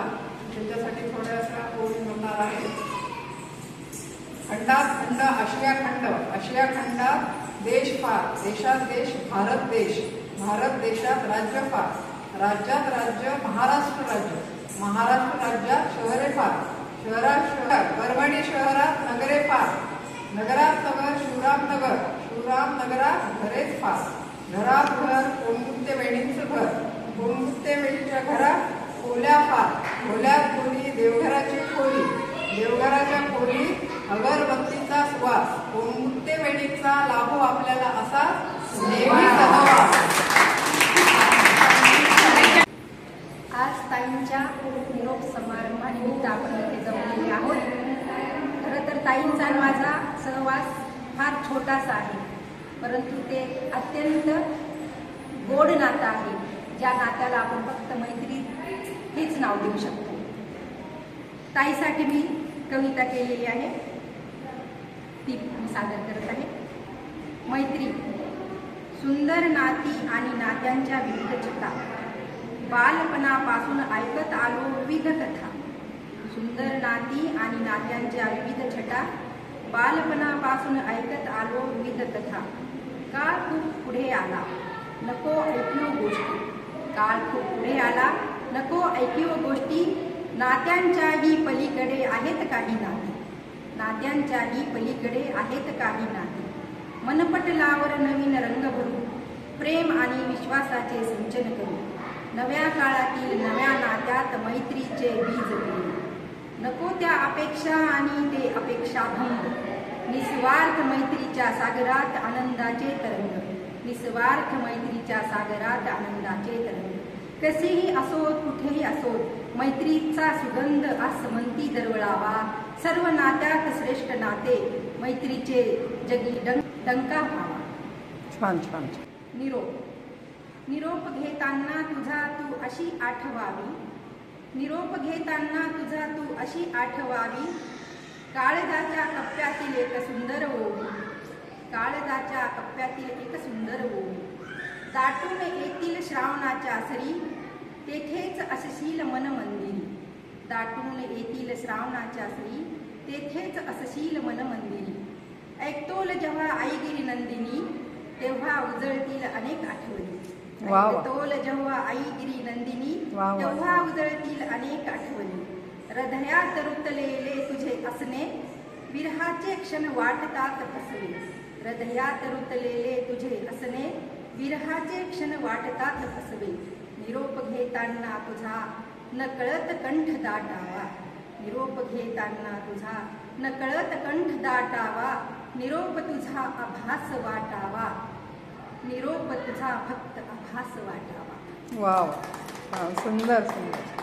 होता त्याच्यासाठी थोड्याशा ओढ होणार आहे खंडात खंड आशिया खंड. आशिया खंडात देश फार. देशात देश भारत देश. भारत देशात राज्य फार. राज्यात राज्य महाराष्ट्र राज्य. महाराष्ट्र राज्यात शहरे फार. शहरात शहर. परभणी शहरात नगरे फार. नगरात नगर शिवराम नगर. शिवराम नगरात घरेच फार. घरात घर कोणगुप्ते वेणींचं घर. कोणगुप्ते वेणीच्या घरात ओल्या फार. खोल्यात खोली देवघराची खोली. देवघराच्या खोलीत अगरबत्तीचा सुवास. कोणते वेळीचा लाभो आपल्याला असा नेहमी सहवास आज ताईंच्या निरोप समारंभानिमित्त आपण इथे जमलेले आहोत. खरं तर ताईंचा आणि माझा सहवास फार छोटासा आहे. परंतु ते अत्यंत गोड नातं आहे. ज्या नात्याला आपण फक्त मैत्री हेच नाव देऊ शकतो. ताईसाठी मी कविता केलेली आहे. ती सादर करत आहे. मैत्री सुंदर नाती आणि नात्यांच्या विविध छटा बालपणापासून ऐकत आलो विविध कथा. सुंदर नाती आणि नात्यांच्या विविध छटा. बालपणापासून ऐकत आलो विविध कथा. काळ खूप पुढे आला. नको ऐकलो गोष्टी. काळ खूप पुढे आला. नको ऐकिव गोष्टी. नात्यांच्याही पलीकडे आहेत काही नाही नात्यांच्याही पलीकडे आहेत काही नाही मनपटलावर नवीन रंग भरू. प्रेम आणि विश्वासाचे सिंचन करू. नव्या काळातील नव्या नात्यात मैत्रीचे बीज करू नको त्या अपेक्षा आणि ते अपेक्षाभंग. निस्वार्थ मैत्रीच्या सागरात आनंदाचे तरंग. निस्वार्थ मैत्रीच्या सागरात आनंदाचे तरंग. कसेही असोत कुठेही असोत मैत्रीचा सुगंध आसमंती दरवळावा. सर्व नात्यात श्रेष्ठ नाते मैत्रीचे जगी डंका व्हावा. छान छान निरोप. निरोप घेताना तुझा तू अशी आठवावी. निरोप घेताना तुझा तू अशी आठवावी. काळजाच्या कप्प्यातील एक सुंदर ओवी काळजाच्या कप्प्यातील एक सुंदर ओवी दाटून येतील श्रावणाच्या सरी. तेथेच असशील मन मंदिरी. दाटून येतील श्रावणाच्या सरी तेथेच असशील मन मंदिरी. ऐकतोल जेव्हा आईगिरी नंदिनी तेव्हा उजळतील अनेक आठवणी. ऐकतोल जेव्हा आईगिरी नंदिनी. तेव्हा उजळतील अनेक आठवणी. हृदयात रुतलेले तुझे असणे विरहाचे क्षण वाटतात फसवे हृदयात रुतलेले तुझे असणे विरहाचे क्षण वाटतात फसवे निरोप घेताना तुझा. नकळत कंठ दाटावा. निरोप घेताना तुझा. नकळत कंठ दाटावा. निरोप तुझा आभास वाटावा. निरोप तुझा फक्त आभास वाटावा. वा वा सुंदर सुंदर.